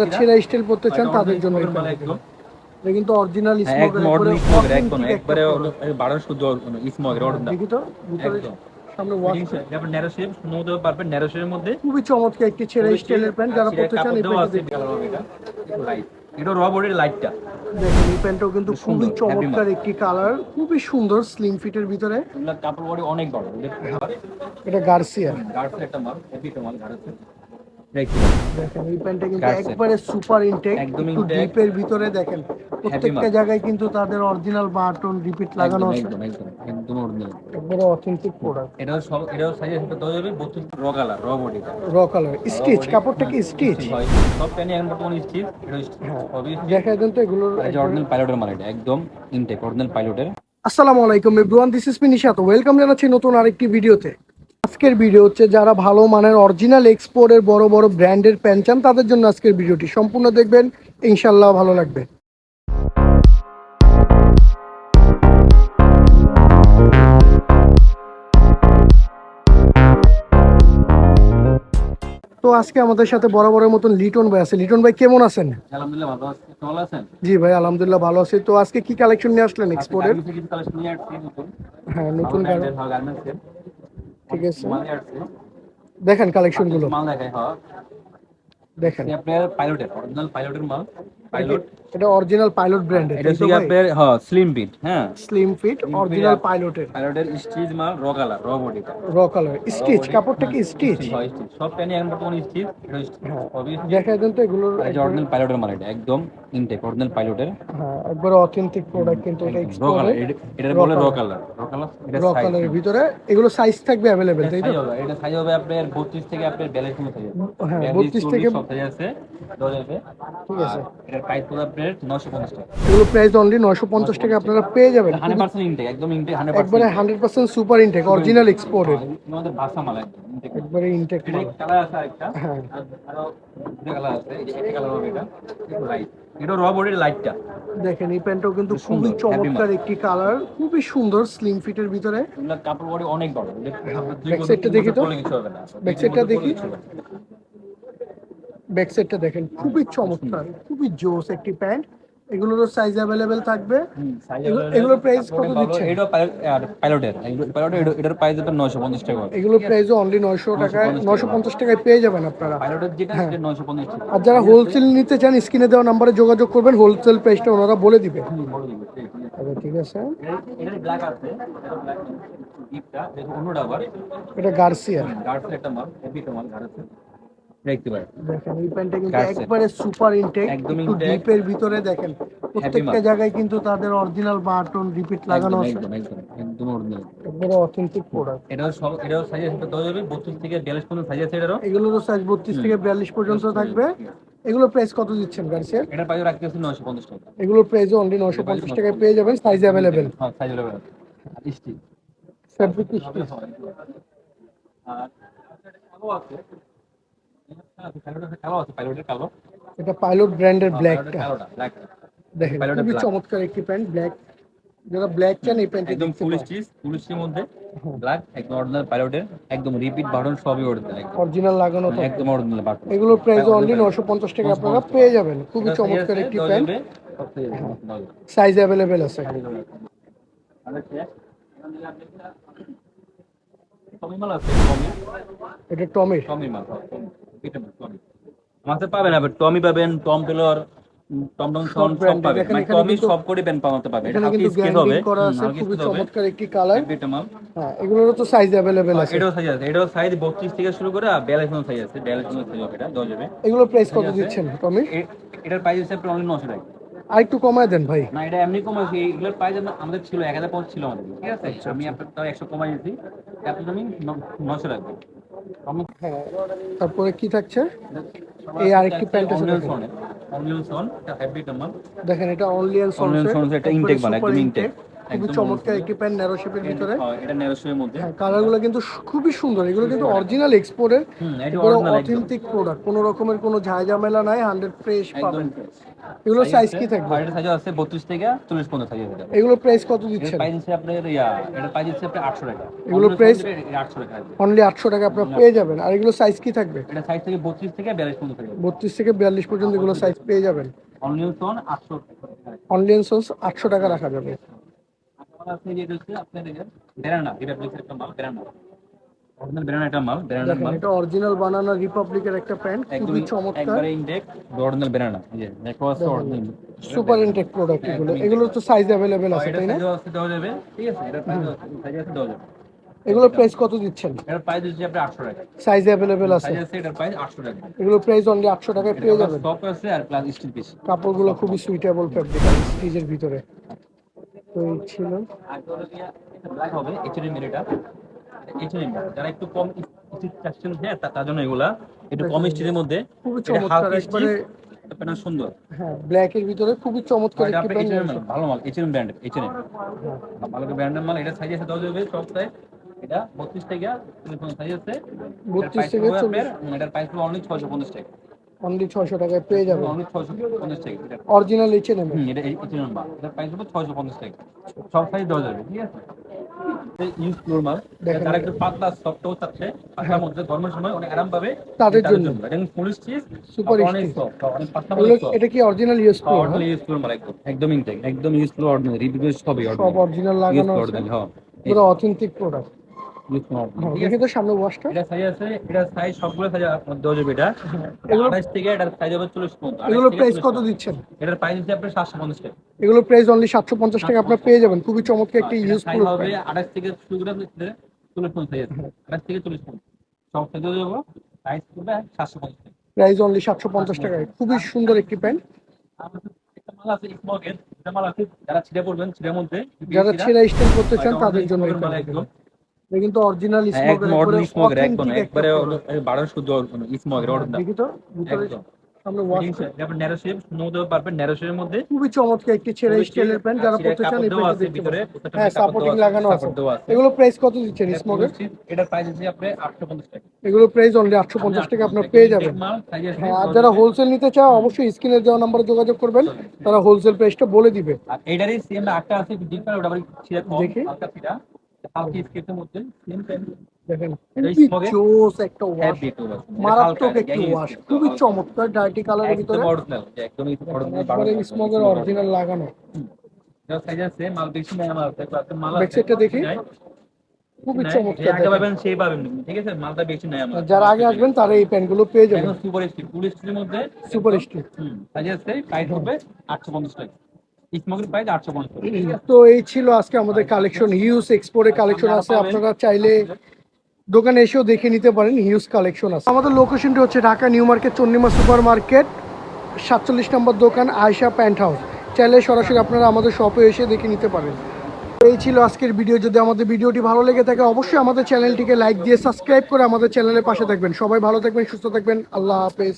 যারা ছেঁড়া স্টাইল পড়তে চান তাদের জন্য এটা কিন্তু অরিজিনাল হ্যাঁ, একদম উপরে অরিজিনাল স্মোকের একদম একবারে দেখি তো। সামনে ওয়াশ তারপর ন্যারো শেপ সুন্দর পারবেন ন্যারো শেপের মধ্যে খুবই চমৎকার একটি ছেঁড়া স্টাইলের প্যান্ট যারা পড়তে চান এই এটা। র বডির লাইটটা দেখেন এই প্যান্টটাও কিন্তু সুন্দর, খুবই চমৎকার একটি কালার খুবই সুন্দর স্লিম ফিটের ভিতরে। কাপড় বডি অনেক বড় এটা গার্সিয়া গার্ডস একটা মাল হেভি মাল গার্ডস দেখি দেখেন এই প্যান্টটা কিন্তু একবারে সুপার ইনটেক একটু ডিপের ভিতরে দেখেন প্রত্যেকটা জায়গায় কিন্তু তাদের অরিজিনাল বাটন রিপিট লাগানো আছে। একদম একদম একদম অরিজিনাল একবারে অথেন্টিক প্রোডাক্ট এটাও সব এটাও সাইজ হিসেবে দেওয়া যাবে 32 র কালার র র কালার স্টিচ কাপড়টা কি স্টিচ সব এখন বর্তমানে স্টিচ এটা হ্যাঁ। সবই দেখা দেন তো এগুলোর অরিজিনাল পাইলটের মাল এটা একদম ইনটেক অরিজিনাল পাইলটের আসসালামু আলাইকুম everyone this is Minishat welcome জানাচ্ছি নতুন আরেকটি ভিডিওতে আজকের ভিডিও হচ্ছে যারা ভালো মানের অরিজিনাল এক্সপোর্টের বড় বড় ব্র্যান্ডের প্যান্ট চান তাদের জন্য আজকের ভিডিওটি সম্পূর্ণ দেখবেন। ইনশাল্লাহ ভালো লাগবে। তো আজকে আমাদের সাথে বরাবরের মতন লিটন ভাই আছে। লিটন ভাই কেমন আছেন? আলহামদুলিল্লাহ ভালো আছি। ভালো আছেন? জি ভাই আলহামদুলিল্লাহ ভালো আছি। তো আজকে কি কালেকশন নিয়ে আসলেন এক্সপোর্টের হ্যাঁ নতুন গার্মেন্টস ঠিক আছে। দেখেন কালেকশনগুলো। মাল দেখাই হ্যাঁ। দেখেন। আপনার পাইলটের অরিজিনাল পাইলটের মাল। পাইলট এটা অরিজিনাল পাইলট ব্র্যান্ডের এটা হচ্ছে আপনার হ্যাঁ স্লিম বিট হ্যাঁ। স্লিম ফিট অরিজিনাল পাইলটের পাইলটের স্টিচ মাল র কালার র বডিটা র কালার স্টিচ কাপড়টা কি স্টিচ সব প্যানি এখন বর্তমানে স্টিচ হ্যাঁ। দেখা দেন তো এগুলোর অরিজিনাল পাইলটের মাল এটা একদম ইনটেক অরিজিনাল পাইলটের হ্যাঁ একবার অথেন্টিক প্রোডাক্ট কিন্তু এটা এক্সপোর্ট এটা বলে র কালার র কালার এটা র কালারের ভিতরে এগুলো সাইজ থাকবে অ্যাভেলেবেল তাই তো? এটা সাইজ হবে আপনার 32 থেকে আপনার 42 পর্যন্ত সাইজ হ্যাঁ, 32 32 থেকে- সব সাইজ আছে ঠিক আছে। এটার প্রাইস 950 টাকা। এগুলো প্রাইস অনলি নয়শো পঞ্চাশ টাকা আপনারা পেয়ে যাবেন। 100% ইনটেক একদম ইনটেক 100% একবারে hundred percent super intact original এক্সপোর্টের আমাদের ভাষা মাল একবারে ইনটেক এটা কালার আছে আরেকটা। হ্যাঁ। দুটো কালার আছে এটা কালার হবে এটা একটু এটা র বডির লাইটটা দেখেন এই প্যান্টটাও কিন্তু খুবই চমৎকার একটি কালার খুবই সুন্দর স্লিম ফিটের ভিতরে। কাপড় বডি অনেক বড়। side দেখি তো। দেখি। ব্যাক সাইডটা দেখেন খুবই চমৎকার খুবই জোস একটি প্যান্ট এগুলোরও সাইজ অ্যাভেলেবেল থাকবে এগুলোর কাপড় কত পাইলট- আর পাইলটের পাইলটের এটার- প্রাইস আপনার 950 টাকা হবে। এগুলো প্রাইসও অনলি নয়শো টাকায় 950 পঞ্চাশ টাকায় পেয়ে যাবেন আপনারা পাইলটের যেটা হ্যাঁ। 950 টাকা। আর যারা হোলসেল নিতে চান স্ক্রিনে দেওয়া নাম্বারে যোগাযোগ করবেন হোলসেল প্রাইসটা ওনারা বলে দিবে। আচ্ছা ঠিক আছে এটার black আছে, এটা গার্সিয়া এর একটা মাল, একটা মাল, এর। দেখতে পারেন। দেখেন এই প্যান্টটা কিন্তু একবারে সুপার ইনটেক একদম ডিপের ভিতরে দেখেন প্রত্যেকটা জায়গায় কিন্তু তাদের অরিজিনাল বাটন রিপিট লাগানো আছে। একদম, একদম, একদম original। একবারে অথেন্টিক প্রোডাক্ট এটাও সব এটাও সাইজ আছে দেওয়া যাবে 32 থেকে 42 পর্যন্ত সাইজ আছে এটারও। এগুলোরও সাইজ বত্রিশ থেকে বিয়াল্লিশ পর্যন্ত থাকবে। এগুলোর প্রাইস কত দিচ্ছেন গার্সিয়ার এটার প্রাইস রাখতে আছে 950 টাকা। এগুলোর প্রাইসও অনলি নয়শো পঞ্চাশ টাকায় পেয়ে যাবেন সাইজ অ্যাভেলেবেল হ্যাঁ সাইজ আর স্টিচ ফেব্রিক আর আছে কালো আছে পাইলটের কালো এটা পাইলট ব্র্যান্ডের ব্ল্যাকটা ব্ল্যাক দেখেন খুবই চমৎকার একটি প্যান্ট ব্ল্যাক যারা ব্ল্যাক চান এই প্যান্টটি একদম ফুল স্টিচ ফুল স্টিচের মধ্যে। ব্ল্যাক একদম অরিজিনাল পাইলটের একদম রিপিট বাটন সবই অরিজিনাল অরিজিনাল লাগানো থাকে একদম অরিজিনাল বাটন এগুলোর প্রাইস অনলি নয়শো পঞ্চাশ টাকা আপনারা পেয়ে যাবেন। খুবই চমৎকার একটি প্যান্ট। সাইজ আছে। টমি মাল আছে। টমি এটা টমের। টমি মাল টমি আমাদের পাবেন আবার টমি পাবেন Tom Tailor Tom Thomson সব পাবেন। মানে টমি সব করে পেন পাওয়াতে এটা হবে। খুবই চমৎকার একটি কালার এটা হ্যাঁ এগুলোরও তো সাইজ আছে। এটাও সাইজ আছে এটাও সাইজ 32 থেকে শুরু করে 42 সাইজ আছে। 42 সাইজ হবে এটা যাবে। এগুলোর প্রাইস কত দিচ্ছেন টমি? এটার প্রাইস হচ্ছে আপনার অনলি 900 টাকা। আর একটু কমায় দেন ভাই। না এটা এমনি এগুলোর প্রাইস আমাদের ছিল 1050 ছিল আমাদের ঠিক আছে? আচ্ছা, আমি আপনার তাও 100 কমাই দিয়েছি আমি 900 রাখব হ্যাঁ তারপরে কি থাকছে? এই আরেকটি প্যান্ট আছে অনলিয়ন। সন এটা হাইব্রিড আমার। দেখেন এটা অনলি এন্ড অনিয়ন সন এটা ইনটেক মানে একদম ইনটেক খুবই চমৎকার একটি প্যান্ট ন্যারো শেপের ভিতরে। হ্যাঁ, এটা নেরোসের মধ্যে। হ্যাঁ কালারগুলো কিন্তু খুবই সুন্দর। এগুলো কিন্তু অরিজিনাল এক্সপোর্টের একদম। অথেন্টিক প্রোডাক্ট কোনো রকমের কোনো ঝামেলা নাই হান্ড্রেড ফ্রেশ পাবেন। এগুলো সাইজ কি থাকবে? এটা সাইজ আছে 32 থেকে 40 পর্যন্ত সাইজ এগুলো প্রাইস কত দিচ্ছেন? প্রাইস আছে আপনার ইয়া এটা প্রাইস আছে আপনার 800 টাকা। এগুলো দিলে 800 টাকা। অনলি আটশো টাকা আপনারা পেয়ে যাবেন। আর এগুলো সাইজ কি থাকবে? এটা সাইজ থেকে 32 থেকে 42 পর্যন্ত সাইজ আছে বত্রিশ থেকে বিয়াল্লিশ পর্যন্ত এগুলো সাইজ পেয়ে যাবেন। অনলাইন ফোন 800 অনলাইন সোর্স আটশো টাকা রাখা যাবে। এটা হচ্ছে আপনার বেরানা এটা একটা মাল বেরানা অরিজিনাল বেরানা একটা মাল বেরানার মাল। এটা অরিজিনাল বানানা রিপাবলিকের একটা প্যান্ট খুবই চমৎকার। একবারে ইনটেক অরিজিনাল বেরানা এই যে দেখো আছে অরিজিনাল সুপার ইনটেক প্রোডাক্ট এগুলো। এগুলো তো সাইজ অ্যাভেলেবেল আছে তাই না? সাইজ আছে দেওয়া যাবে। ঠিক আছে এটা সাইজ আছে দেওয়া যাবে। এগুলো প্রাইস কত দিচ্ছেন? এটার প্রাইস হচ্ছে আপনার 800 টাকা। সাইজ আছে। সাইজ আছে এটার প্রাইস 800 টাকা। এগুলো প্রাইস অনলি আটশো টাকায় পেয়ে যাবেন। স্টক আছে আর প্লাস স্টিল পিস কাপড়গুলো খুবই সুইটেবল স্টিজের ভিতরে। তো এই ছিল ব্ল্যাক হবে এটা। যারা একটু কম স্টিচ চাচ্ছেন হ্যাঁ তার জন্য এগুলা একটু কম স্টিচের মধ্যে। খুবই চমৎকার একবারে stitch, সুন্দর? হ্যাঁ ব্ল্যাক এর ভিতরে খুবই চমৎকার একটি প্যান্ট ভালো মাল এইচএনএম ব্র্যান্ড এইচএনএম ভালো ব্র্যান্ডের মাল এটা সাইজ আছে দেওয়া যাবে সব সাইজ এটা 32 থেকে 40 সাইজ আছে। 32 থেকে 40 এটার প্রাইস হবে অনলি 650 টাকা। অনলি ছয়শো টাকায় পেয়ে যাবেন অনলি 650 টাকা এটা অরিজিনাল এইচ এন হুম, এটা মাল। এটার প্রাইস হবে 650 টাকা। সব সাইজ দেওয়া যাবে ঠিক আছে? ইউজ ফ্লোর মাল। একটু পাতলা চাচ্ছে পাতলার মধ্যে গরমের সময় অনেক আরাম পাবে। তাদের জন্য। এটা ফুল অনেক সফট অনেক পাতলা soft। এটা কি অরিজিনাল ইউজ হ্যাঁ, করো অরিজিনাল ইউজ ফ্লোর মাল একদম। একদম ইনটেক একদম ইউজ ফ্লোর অরিজিনাল রিভিউ সবই সব অরিজিনাল লাগানো আছে। অরিজিনাল হ্যাঁ পুরো অথেন্টিক প্রোডাক্ট ইউজ হ্যাঁ ঠিক দেখি আছে তো সামনে ওয়াশটা এটা সাইজ আছে এটা সাইজ সবগুলো সাইজ দেওয়া যাবে এটা। এগুলো- আঠাশ থেকে এটার সাইজ হবে চল্লিশ পর্যন্ত। এগুলো প্রাইস কত দিচ্ছেন? এটার প্রাইস হচ্ছে আপনার সাতশো পঞ্চাশ টাকা। এগুলো প্রাইস অনলি সাতশো পঞ্চাশ টাকা আপনার পেয়ে যাবেন। খুবই চমৎকার একটি ইউজ হবে আঠাশ থেকে শুরু করে চল্লিশ পর্যন্ত সাইজ আছে আঠাশ থেকে চল্লিশ পর্যন্ত। সব সাইজ হয়ে যাব সাইজ করবে সাতশো পঞ্চাশ টাকা। প্রাইস অনলি সাতশো পঞ্চাশ টাকায় খুবই সুন্দর একটি প্যান্ট। যারা ছিঁড়ে পড়বেন ছিঁড়ের মধ্যে যারা ছেঁড়া স্টাইল করতে চান তাদের জন্য একদম। কিন্তু অরিজিনাল হ্যাঁ, স্মোকের একদম একদম একবারে বারো শুদ্ধ স্মগের অরিজিনাল দেখি তো ভিতরে সামনে ওয়াশ আপনি ন্যারো শেপ মধ্যে পারবেন ন্যারো শেপের মধ্যে খুবই চমৎকার একটি ছেঁড়া খুবই স্টাইলের প্যান্ট যারা পড়তে চান কাপড় এই দেওয়া দেখতে পারেন হ্যাঁ সাপোর্টিং লাগানো আছে। এগুলো প্রাইস কত দিচ্ছেন স্মোকের এটার প্রাইস হচ্ছে আপনি 850 টাকা। এগুলো প্রাইস অনলি আটশো পঞ্চাশ টাকা আপনার পেয়ে যাবেন। হ্যাঁ আর যারা হোলসেল নিতে চায় অবশ্যই স্ক্রিনে দেওয়া নাম্বারে যোগাযোগ করবেন। তারা হোলসেল প্রাইসটা বলে দিবে। আর এটারই সেম একটা আছে ডিফারেন্ট ওটা আবার দেখি। হালকা ছিঁড়া হালকা স্কেপের মধ্যে সেম প্যান্ট দেখেন এটা এর একটা ওয়াশ হ্যাপি তো বাস মারাত্মক একটি ওয়াশ খুবই চমৎকার ডার্টি কালারের ভিতরে। অরিজিনাল একদমই অরিজিনাল স্মোকের অরিজিনাল লাগানো। যার আগে দেখেন। পাবেন সেই পাবেন ঠিক আছে? মালটা বেশি নাই আমার। যারা আগে আসবেন তারা এই প্যান্টগুলো পেয়ে যাবেন। সুপার স্টিল ফুল স্টিলের মধ্যে। সুপার স্টিল সাইজ আছে প্রাইস হবে 850 টাকা। স্মোকের প্রাইস 850 টাকা ঠিক আছে তো এই ছিল আজকে আমাদের কালেকশন হিউজ এক্সপোর্টের কালেকশন আছে। আপনারা চাইলে দোকানে এসেও দেখে নিতে পারেন হিউজ কালেকশন আছে। আমাদের লোকেশনটি হচ্ছে Dhaka new market Chandima super market সাতচল্লিশ নম্বর দোকান আয়শা প্যান্ট হাউস চাইলে সরাসরি আপনারা আমাদের শপে এসে দেখে নিতে পারেন। এই ছিল আজকের ভিডিও যদি আমাদের ভিডিওটি ভালো লেগে থাকে অবশ্যই আমাদের চ্যানেলটিকে লাইক দিয়ে সাবস্ক্রাইব করে আমাদের চ্যানেলের পাশে থাকবেন। সবাই ভালো থাকবেন সুস্থ থাকবেন। আল্লাহ হাফেজ।